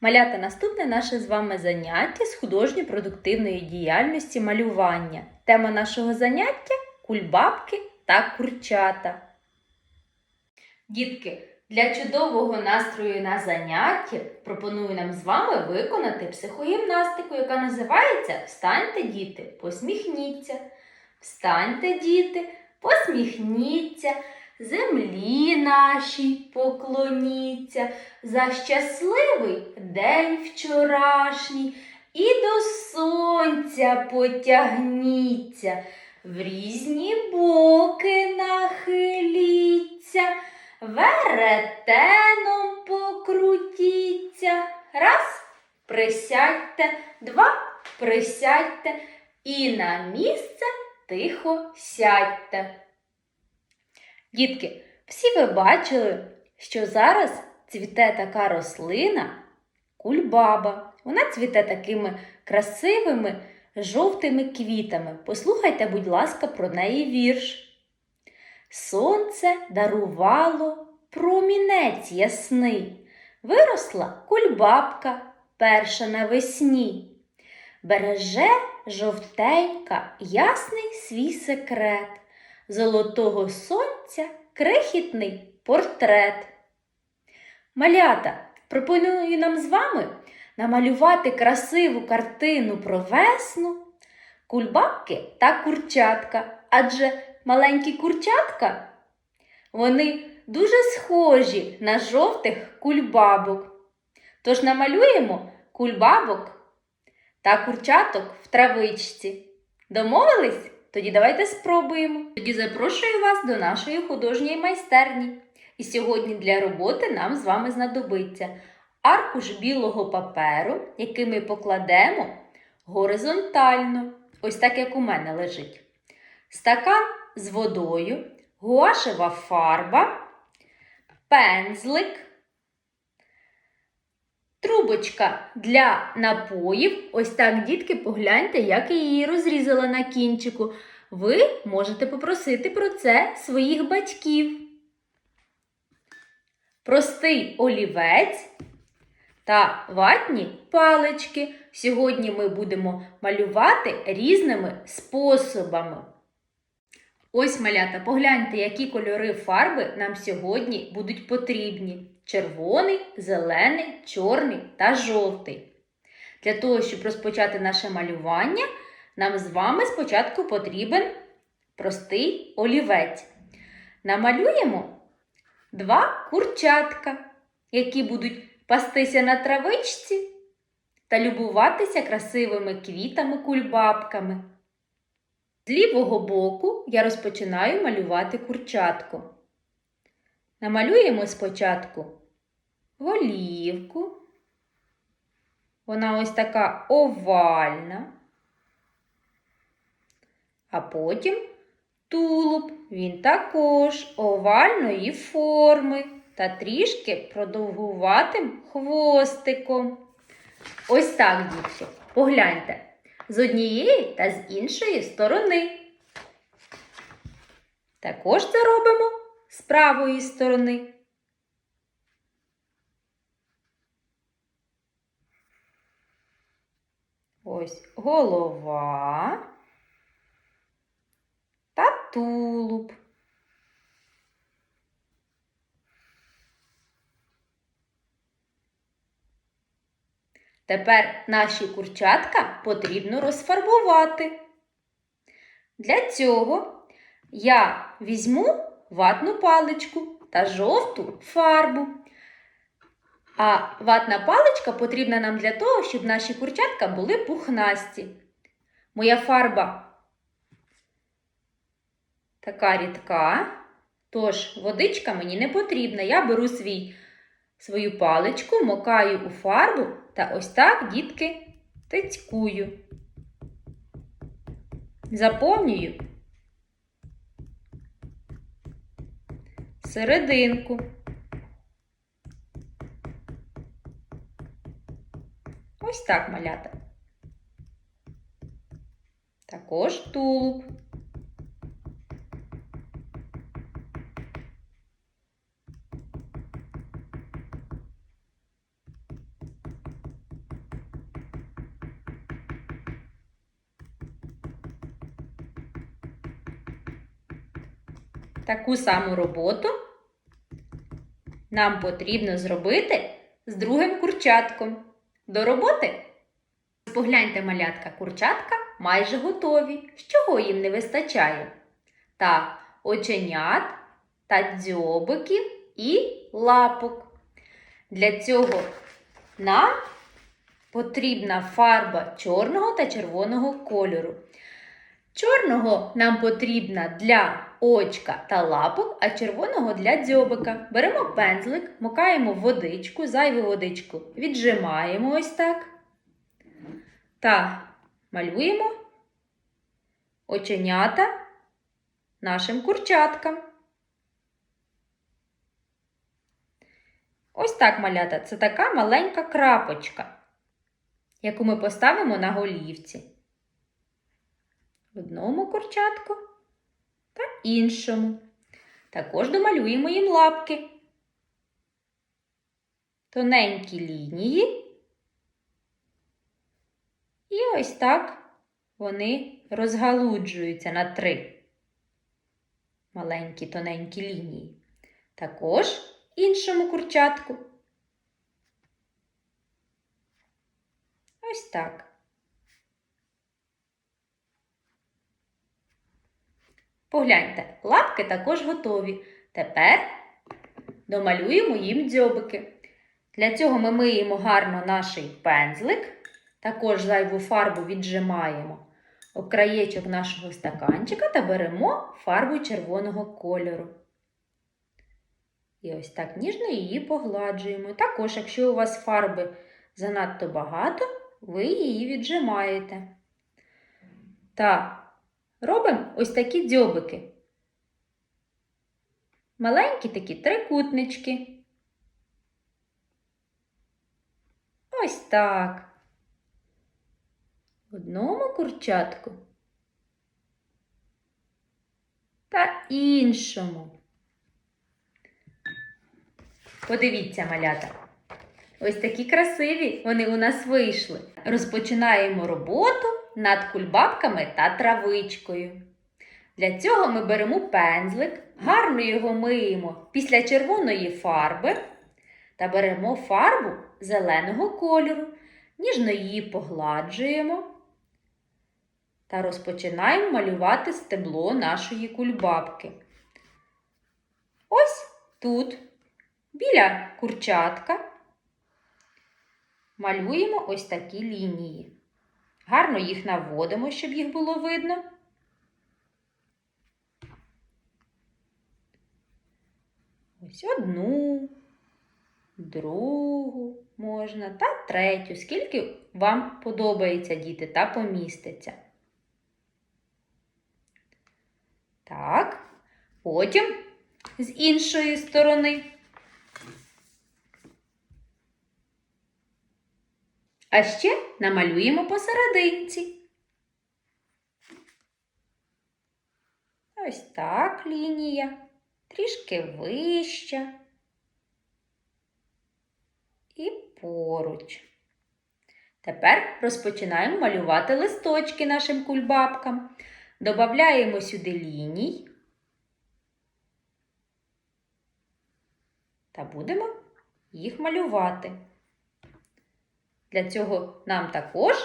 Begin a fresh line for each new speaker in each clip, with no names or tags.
Малята, наступне наше з вами заняття з художньо-продуктивної діяльності малювання. Тема нашого заняття кульбабки та курчата. Дітки, для чудового настрою на занятті пропоную нам з вами виконати психогімнастику, яка називається Встаньте, діти, посміхніться. Встаньте, діти, посміхніться, землі нашій поклоніться за щасливий день вчорашній і до сонця потягніться, в різні боки нахиліться, веретеном покрутіться. Раз, присядьте, два, присядьте і на місце тихо сядьте. Дітки, всі ви бачили, що зараз цвіте така рослина кульбаба. Вона цвіте такими красивими жовтими квітами. Послухайте, будь ласка, про неї вірш. Сонце дарувало промінець ясний. Виросла кульбабка перша навесні. Береже жовтенька ясний свій секрет золотого сонця крихітний портрет. Малята, пропоную нам з вами намалювати красиву картину про весну, кульбабки та курчатка, адже маленькі курчатка вони дуже схожі на жовтих кульбабок. Тож намалюємо кульбабок та курчаток в травичці. Домовились? Тоді давайте спробуємо. Тоді запрошую вас до нашої художньої майстерні. І сьогодні для роботи нам з вами знадобиться аркуш білого паперу, який ми покладемо горизонтально, ось так як у мене лежить. Стакан з водою, гуашева фарба, пензлик, трубочка для напоїв. Ось так, дітки, погляньте, як я її розрізала на кінчику. Ви можете попросити про це своїх батьків. Простий олівець та ватні палички. Сьогодні ми будемо малювати різними способами. Ось, малята, погляньте, які кольори фарби нам сьогодні будуть потрібні: червоний, зелений, чорний та жовтий. Для того, щоб розпочати наше малювання, нам з вами спочатку потрібен простий олівець. Намалюємо два курчатка, які будуть пастися на травичці та любуватися красивими квітами-кульбабками. З лівого боку я розпочинаю малювати курчатку. Намалюємо спочатку голівку. Вона ось така овальна. А потім тулуб. Він також овальної форми та трішки продовгуватим хвостиком. Ось так, дітки. Погляньте з однієї та з іншої сторони. Також це робимо з правої сторони. Ось голова тулуб. Тепер наші курчатка потрібно розфарбувати. Для цього я візьму ватну паличку та жовту фарбу. А ватна паличка потрібна нам для того, щоб наші курчатка були пухнасті. Моя фарба така рідка, тож водичка мені не потрібна. Я беру свій, свою паличку, мокаю у фарбу та ось так, дітки, тицькую. Заповнюю серединку. Ось так малята. Також тулуб. Таку саму роботу нам потрібно зробити з другим курчатком. До роботи? Погляньте, малятка, курчатка майже готові. З чого їм не вистачає? Та оченят та дзьобиків і лапок. Для цього нам потрібна фарба чорного та червоного кольору. Чорного нам потрібна для очка та лапок, а червоного для дзьобика. Беремо пензлик, мокаємо водичку, зайву водичку віджимаємо ось так. Та малюємо оченята нашим курчаткам. Ось так малята. Це така маленька крапочка, яку ми поставимо на голівці. Одному курчатку та іншому. Також домалюємо їм лапки. Тоненькі лінії. І ось так вони розгалуджуються на три маленькі тоненькі лінії. Також іншому курчатку. Ось так. Погляньте, лапки також готові. Тепер домалюємо їм дзьобики. Для цього ми миємо гарно наш пензлик, також зайву фарбу віджимаємо об краєчок нашого стаканчика та беремо фарбу червоного кольору. І ось так ніжно її погладжуємо. Також, якщо у вас фарби занадто багато, ви її віджимаєте. Та робимо ось такі дзьобики. Маленькі такі трикутнички. Ось так. В Одному курчатку та іншому. Подивіться, малята. Ось такі красиві вони у нас вийшли. Розпочинаємо роботу над кульбабками та травичкою. Для цього ми беремо пензлик, гарно його миємо після червоної фарби та беремо фарбу зеленого кольору, ніжно її погладжуємо та розпочинаємо малювати стебло нашої кульбабки. Ось тут, біля курчатка, малюємо ось такі лінії. Гарно їх наводимо, щоб їх було видно. Ось одну, другу можна та третю, скільки вам подобається діти та поміститься. Так, потім з іншої сторони. А ще намалюємо посерединці. Ось так лінія, трішки вища і поруч. Тепер розпочинаємо малювати листочки нашим кульбабкам. Добавляємо сюди ліній та будемо їх малювати. Для цього нам також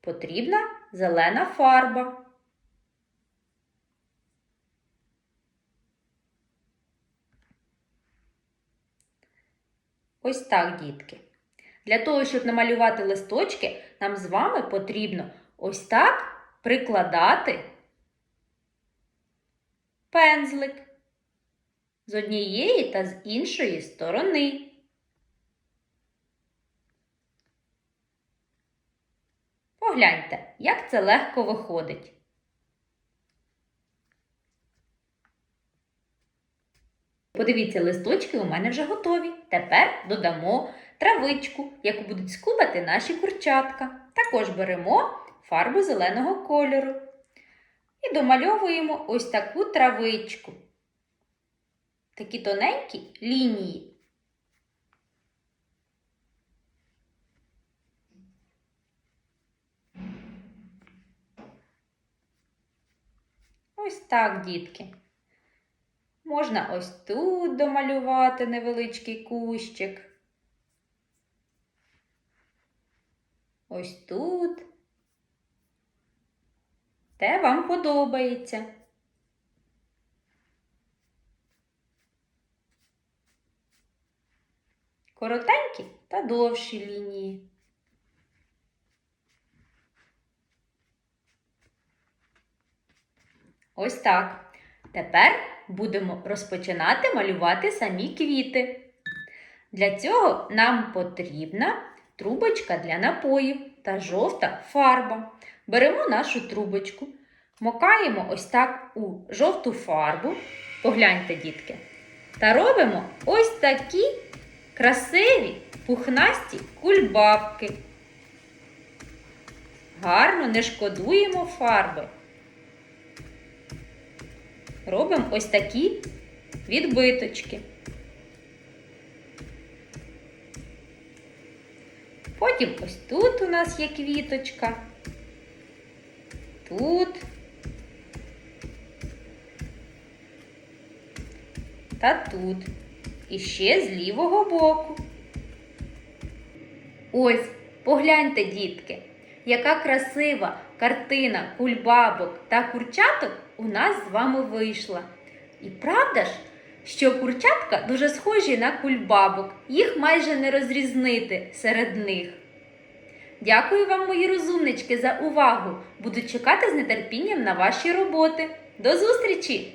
потрібна зелена фарба. Ось так, дітки. Для того, щоб намалювати листочки, нам з вами потрібно ось так прикладати пензлик з однієї та з іншої сторони. Погляньте, як це легко виходить. Подивіться, листочки у мене вже готові. Тепер додамо травичку, яку будуть скубати наші курчатка. Також беремо фарбу зеленого кольору і домальовуємо ось таку травичку. Такі тоненькі лінії. Ось так, дітки. Можна ось тут домалювати невеличкий кущик. Ось тут. Те вам подобається. Коротенькі та довші лінії. Ось так. Тепер будемо розпочинати малювати самі квіти. Для цього нам потрібна трубочка для напоїв та жовта фарба. Беремо нашу трубочку, макаємо ось так у жовту фарбу. Погляньте, дітки. Та робимо ось такі красиві пухнасті кульбабки. Гарно не шкодуємо фарби. Робимо ось такі відбиточки. Потім ось тут у нас є квіточка. Тут. Та тут. І ще з лівого боку. Ось, погляньте, дітки, яка красива картина кульбабок та курчаток у нас з вами вийшла. І правда ж, що курчатка дуже схожі на кульбабок, їх майже не розрізнити серед них. Дякую вам, мої розумнички, за увагу. Буду чекати з нетерпінням на ваші роботи. До зустрічі!